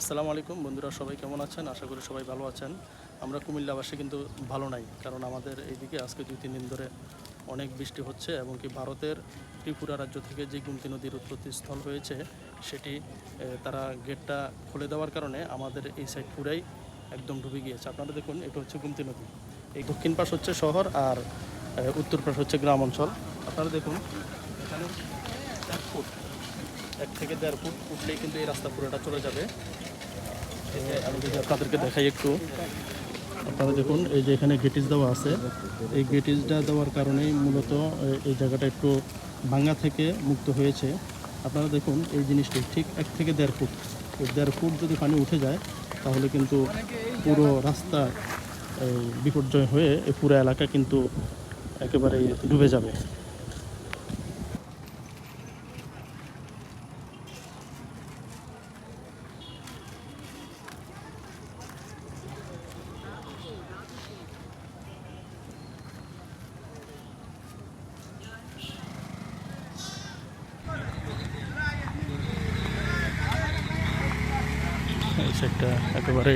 আসসালামু আলাইকুম। বন্ধুরা, সবাই কেমন আছেন? আশা করি সবাই ভালো আছেন। আমরা কুমিল্লাবাসী কিন্তু ভালো নাই, কারণ আমাদের এইদিকে আজকে দুই, তিন দিন ধরে অনেক বৃষ্টি হচ্ছে এবং কি ভারতের ত্রিপুরা রাজ্য থেকে যে গুমতি নদীর উৎপত্তিস্থল হয়েছে, সেটি তারা গেটটা খুলে দেওয়ার কারণে আমাদের এই সাইড পুরাই একদম ডুবে গিয়েছে। আপনারা দেখুন, এটা হচ্ছে গুমতি নদী। এই দক্ষিণ পাশ হচ্ছে শহর আর উত্তর পাশ হচ্ছে গ্রাম অঞ্চল। আপনারা দেখুন এখানে থেকে দেড় ফুট উঠলেই কিন্তু এই রাস্তা পুরোটা চলে যাবে। যদি আপনাদেরকে দেখাই একটু, আপনারা দেখুন, এই যে এখানে গেটিস দেওয়া আছে। এই গেটিসটা দেওয়ার কারণেই মূলত এই জায়গাটা একটু ভাঙা থেকে মুক্ত হয়েছে। আপনারা দেখুন, এই জিনিসটি ঠিক এক থেকে দেড় ফুট। এই দেড় ফুট যদি পানি উঠে যায়, তাহলে কিন্তু পুরো রাস্তা বিপর্যয় হয়ে এই পুরো এলাকা কিন্তু একেবারে ডুবে যাবে। এই সাইডটা একেবারে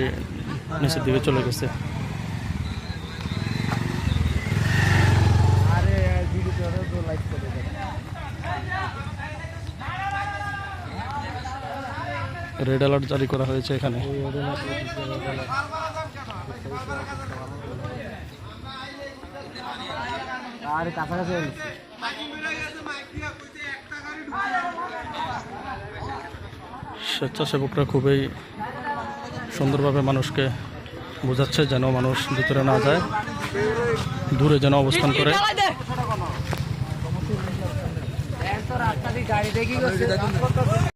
নিচের দিকে চলে গেছে। রেড অ্যালার্ট জারি করা হয়েছে এখানে। আর কাছাকাছি স্বেচ্ছাসেবকরা খুবই সুন্দরভাবে মানুষকে বোঝাচ্ছে যেন মানুষ ভিতরে না যায় দূরে যেন অবস্থান করে।